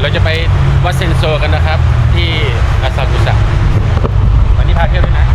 เราจะไปวัดเซนโซกันนะครับ ที่อาซาบุสะวันนี้พาเที่ยวด้วยนะ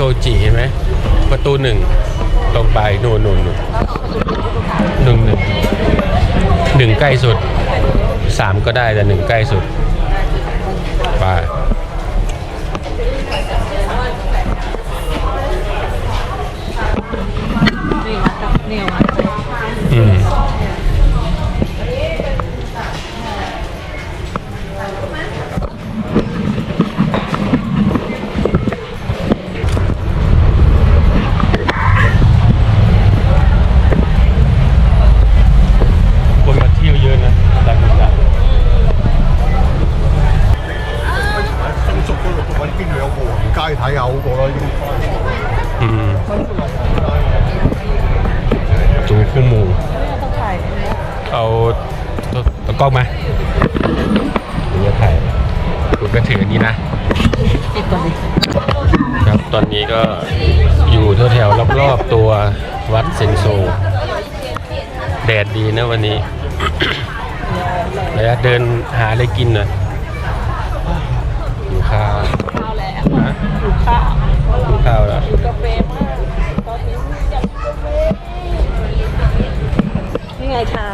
โซจิเห็นไหมประตูหนึ่งตรงไปนู่นนู่นนู่นหนึ่งหนึ่งหนึ่งใกล้สุดสามก็ได้แต่หนึ่งใกล้สุดไป 边度有个横街睇下好过啦，呢啲。 อืมจูคู่หมู ต้องถ่าย เอาตัวตัวกล้องมาเดี๋ยวจะถ่ายคุณก็ถืออันนี้นะ ติดก่อนดิ ครับ ตอนนี้ก็อยู่แถวๆรอบๆตัววัดเซนโซ แดดดีนะวันนี้ ระยะเดินหาอะไรกินหน่อยหิว ข้าวข้าวแล้วฮะดูข้าวหิวข้าวแล้วกาแฟมากตอนนี้อยากกินกาแฟนี่ไงชา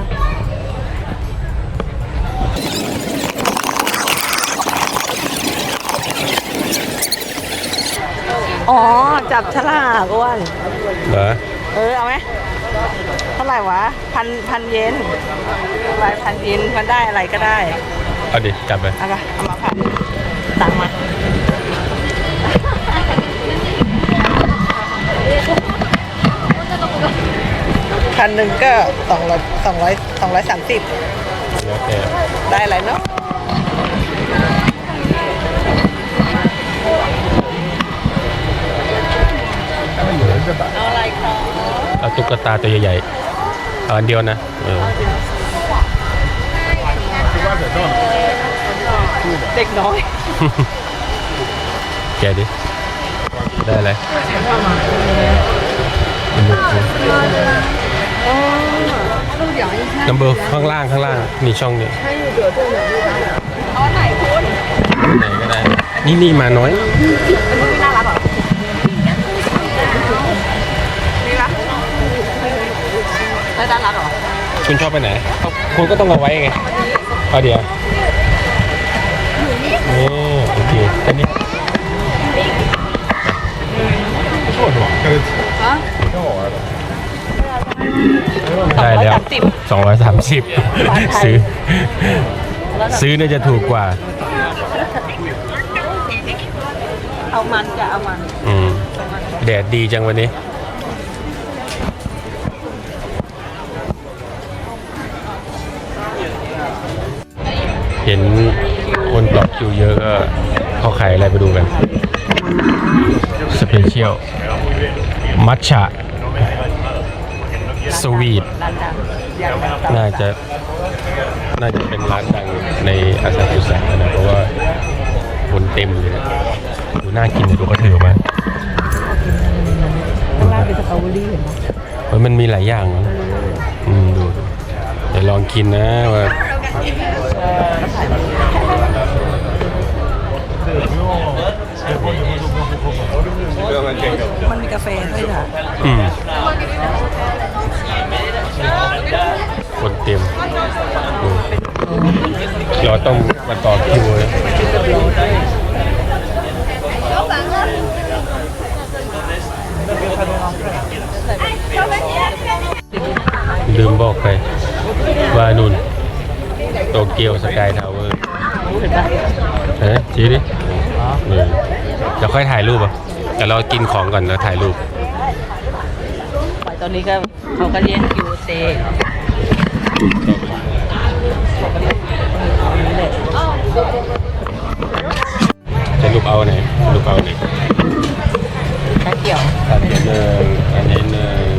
อ๋อ จับฉลากอ้วนเหรอเออ เอาไหมเท่าไหร่วะ พันพันเยนไปพันเยนมันได้อะไรก็ได้ เอาดิ จับไป เอาไปเอามาพัน ตังค์มาพันหนึ่งก็สองร้อยสองร้อยสองร้อยสามสิบโอเคได้อะไรเนาะเอาอะไรคะเอาตุ๊กตาตัวใหญ่ๆเอาอันเดียวนะ เออ เด็กน้อย แกะดิ ได้อะไรนัมเบอร์ข้างล่างข้างล่างมีช่องเนี่ยเอาอันไหนคุณไหนก็ได้ นี่นี่มาน้อยอันนี้ไม่น่ารักเหรอนี่ละแล้วน่ารักเหรอคุณชอบไปไหนเอาคุณก็ต้องเอาไว้ไงเอาเดี๋ยวนี่โอันนี้ได้แล้ว 230 ซื้อ ซื้อน่าจะถูกกว่า เอามันจะเอามันอืมแดดดีจังวันนี้เห็นคนปลอบอยู่เยอะก็ เขาขายอะไรไปดูกัน สเปเชียล มัทฉะ สวีท น่าจะ น่าจะเป็นร้านดังในอาซากุสะนะ เพราะว่าคนเต็มเลยนะดูน่ากินเลยดูเขาถือมาข้างล่างเป็นสตรอเบอรี่เห็นไหมเฮ้ยมันมีหลายอย่างนะอืมดูดูเดี๋ยวลองกินนะว่า มันมีกาแฟด้วยค่ะอืมคนเต็มอืมเราต้องมาต่อคิวเลยลืมบอกไปว่านุ่นโตเกียวสกายทาวเวอร์ เห็นไหมเฮ้ยชี้ดิเออเดี๋ยวค่อยถ่ายรูปอะแต่เรากินของก่อนแล้วถ่ายรูปไปตอนนี้ก็เขาก็เรียกคิวเซจะรูปเอาไหนรูปเอาไหนชาเขียวอันนี้หนึ่งอันนี้หนึ่ง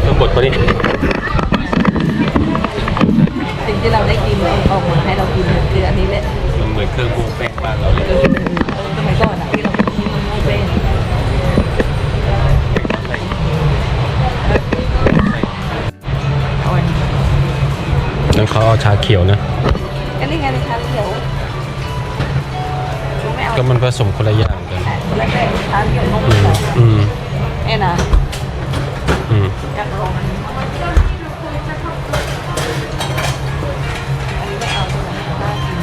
เครื่องบดปะนี่ เขาเอาชาเขียวนะอันนี้ไงชาเขียวก็มันผสมคนละอย่างกันแล้วแต่ชาเขียวนมอืมเหรออืมเนี่ยนะอืมอยากลองอันนี้ไม่เอาใช่ไหม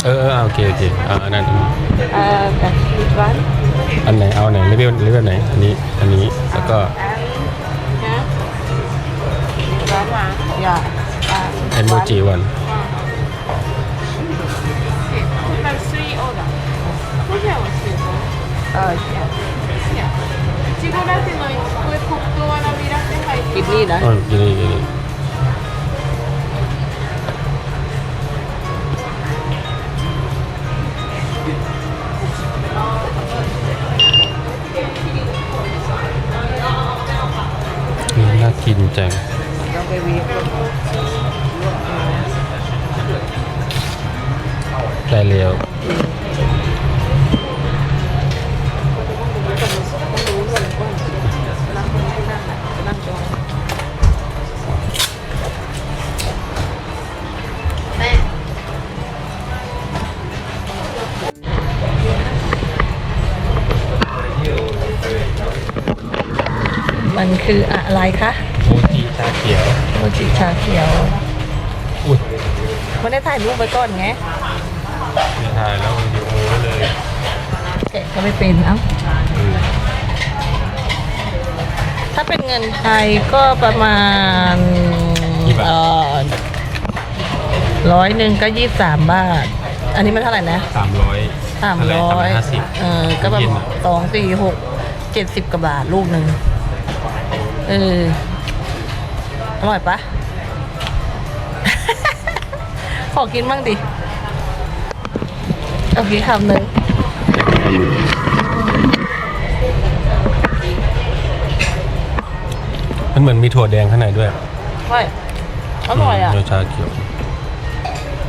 เออเออเอาโอเคโอเคเอาอันนั้นเอ่อแบบวิดวันอันไหนเอาไหนเลเวลเลเวลไหนอันนี้อันนี้แล้วก็ฮะร้านมาอย่าอ่า เอโมจิวันแบบ3 order. Cos'è un sugo? เออเนี่ย Sicuramente noi due cottura una virata e fai กินนี่นะอ๋ออยู่นี่อยู่นี่อืมน่ากินจัง ต้องไปวี ได้แล้วนั่งตรงมันคืออะไรคะ โมจิชาเขียว โมจิชาเขียว อุ้ยไม่ได้ถ่ายรูปไปก่อนไงไม่ ถ่ายแล้ววิดีโอไว้เลยแกะก็ไม่เป็นเอ้า อืมถ้าเป็นเงินไทยก็ประมาณกี่บาทเอ่อร้อยหนึ่งก็ยี่สามบาท อันนี้มันเท่าไหร่นะสามร้อยสามร้อยห้าสิบเออก็แบบสองสี่หกเจ็ดสิบกว่าบาทลูกหนึ่งเอออร่อยปะ ขอกินบ้างดิ เอากินคำหนึ่งมันเหมือนมีถั่วแดงข้างในด้วยใช่อร่อยอะมชาเขียว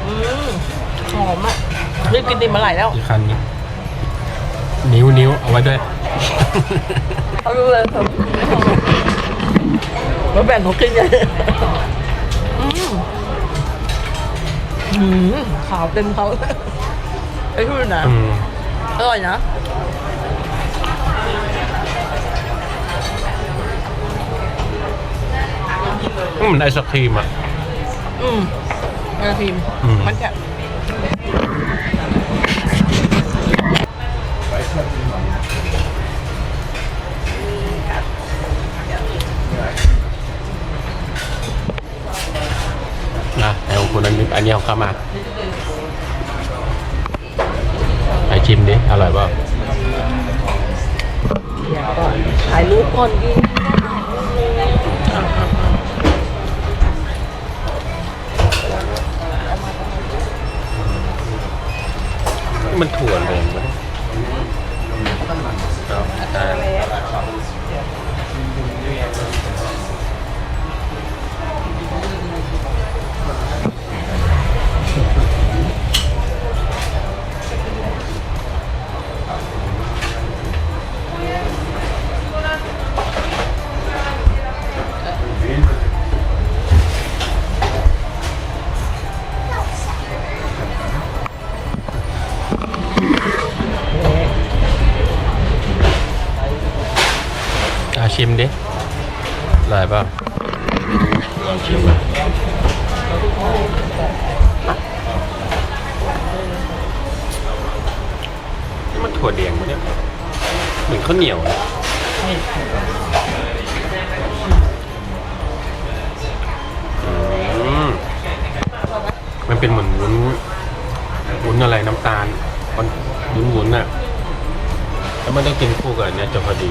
อืมหอมอะรีบกินดินมาไหลแล้วอีกคันนี้นิ้วนิ้วเอาไว้ด้วยเขารู้เลยครับมาแบ่งเขากินกันอืมอืมขาวเต็มเขา ไอ้ทุนนะอืมอร่อยนะอืมไอศครีมอะ อืมกระพิมอืม มันจะนะไอของคุณอันนี้อันนี้ของข้ามาไอ ชิมดิ อร่อยเปล่าเดี๋ยวก่อนถ่ายรูปก่อนดิมันถั่วเลยมันเอาได้ ชิมดิอร่อยเปล่าลองชิมอะนี่มันถั่วแดงมั้เนี่ยเหมือนข้าวเหนียวนะอืมมันเป็นเหมือนวุ้นวุ้นอะไรน้ำตาลมันวุ้นวุ้นๆน่ะแล้วมันต้องกินคู่กับอันเนี้ยจะพอดี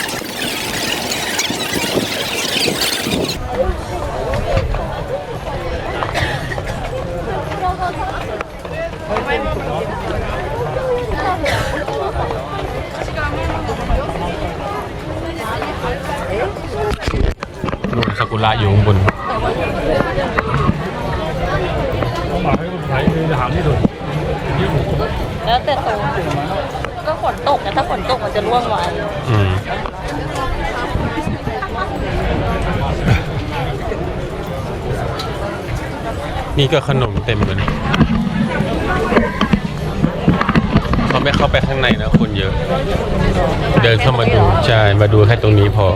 นู่ซากุระอยู่ข้างบนหมาให้คนไทยคือหามที่สุแล้วแต่โตก็ฝนตกนะถ้าฝนตกมันจะร่วงไว้อืมนี่ก็ขนมเต็มเลย เขาไม่เข้าไปข้างในนะคนเยอะ เดินเข้ามาดู ใช่ มาดูแค่ตรงนี้พอ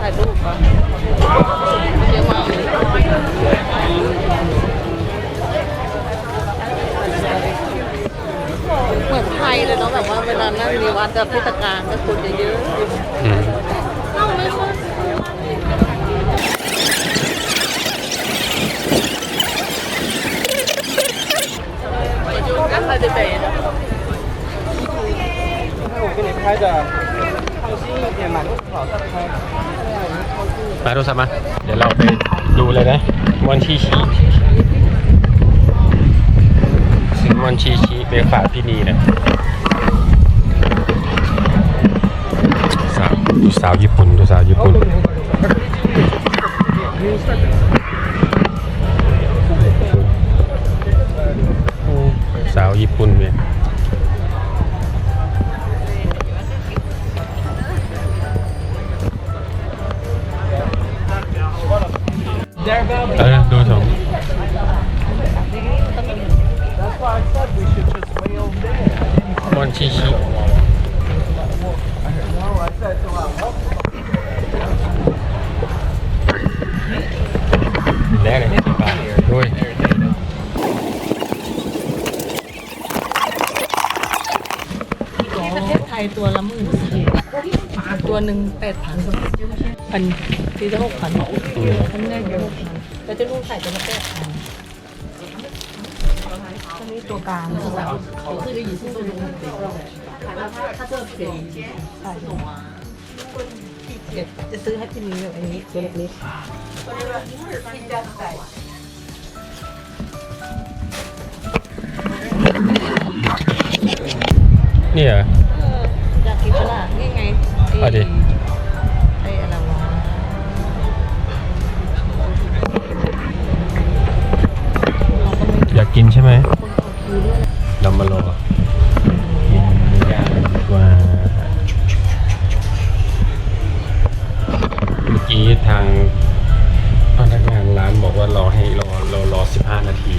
ถ่ายรูปปะเยอะมากเลยเหมือนไทยเลยเนาะแบบว่าเวลานั่งมีวัดแบบเทศกาลก็คนจะเยอะอื อะไรเด็ดๆนะ 我给你拍的放心一点嘛，都老在拍。 มาโทรศัพท์มา เดี๋ยวเราไปดูเลยนะมอนชีชีซื้อมอนชีชีไปฝากพี่นีนะสาวดูสาวญี่ปุ่นดูสาวญี่ปุ่น สา ตัวละหมื่นตัวหนึ่งแปดพันพันสี่ถึงหกพันพันแรกเดียวหกพันแต่จะลูกไข่ตัวละแปดพันอันนี้ตัวกลางตัวคือได้ยินชื่ตัวลุงถ้าเจอสียงใช่เดี๋ยวจะซื้อให้พี่นี้แบบอันนี้ตัวเล็กนี่เหรอ เอาดิไอ้อะไรวะอยากกินใช่ไหม เรามารอกินเนื้อย่างกันดีกว่าเมื่อกี้ทางพนักงานร้านบอกว่ารอให้รอรอรอสิบห้านาที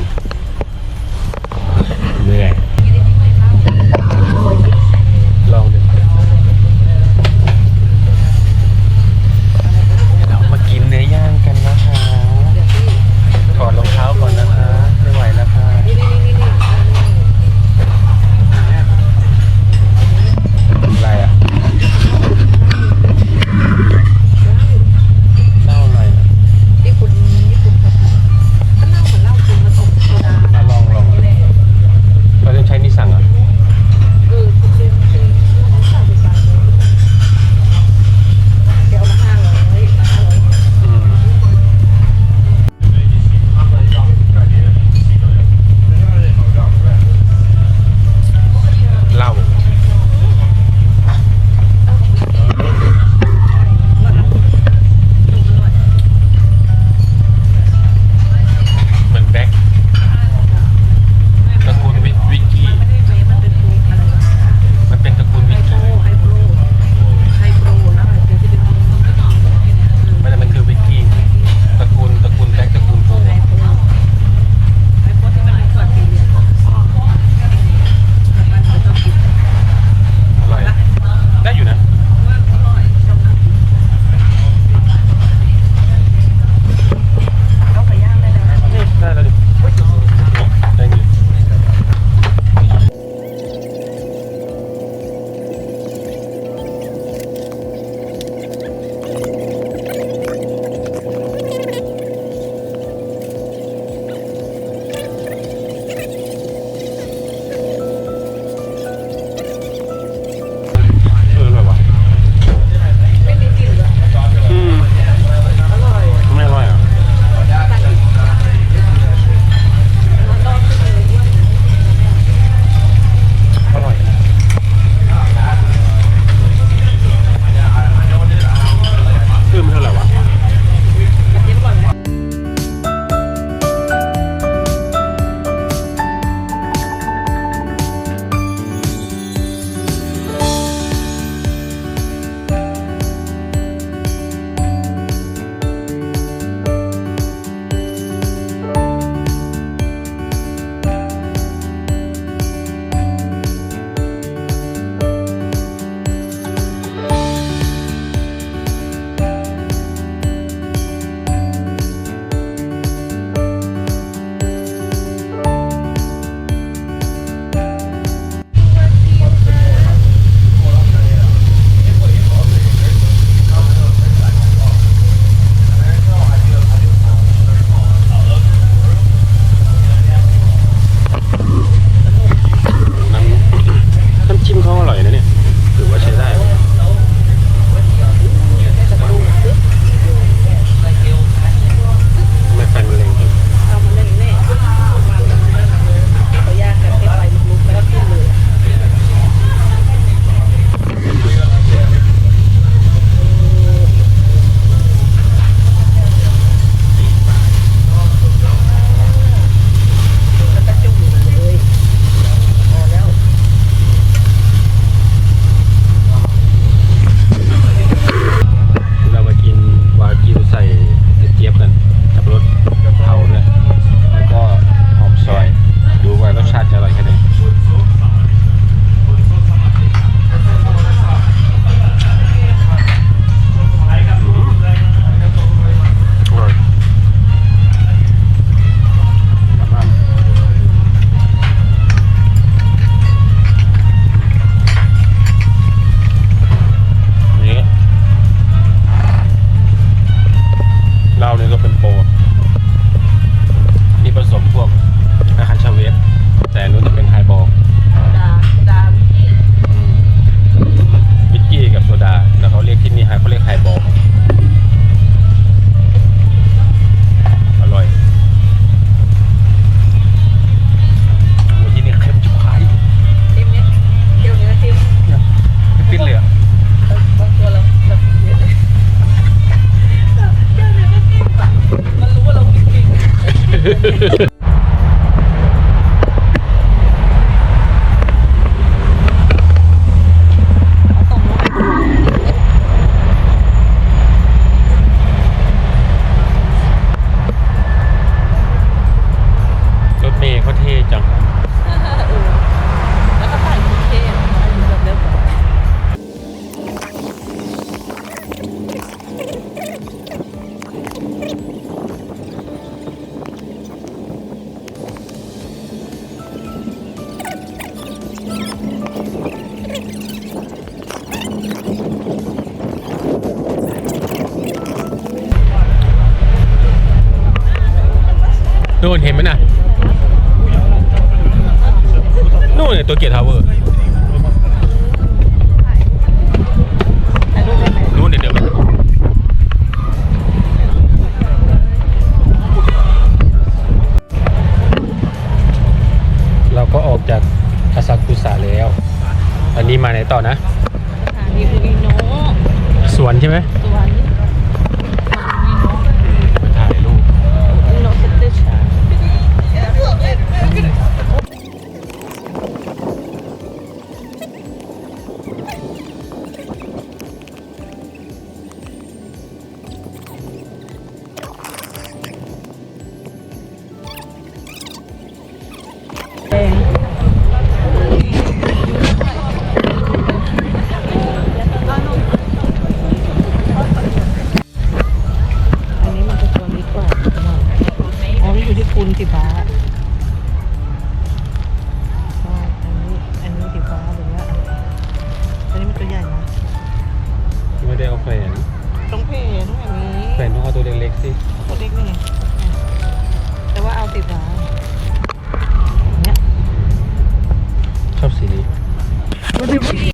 นเนี่ยตัวเกียร์ทาวเวอร์นเดี๋ยวเดี๋เราก็ออกจากอาซากุสะแล้ว อันนี้มาไหนต่อนะสนะสวนใช่ไหมสวน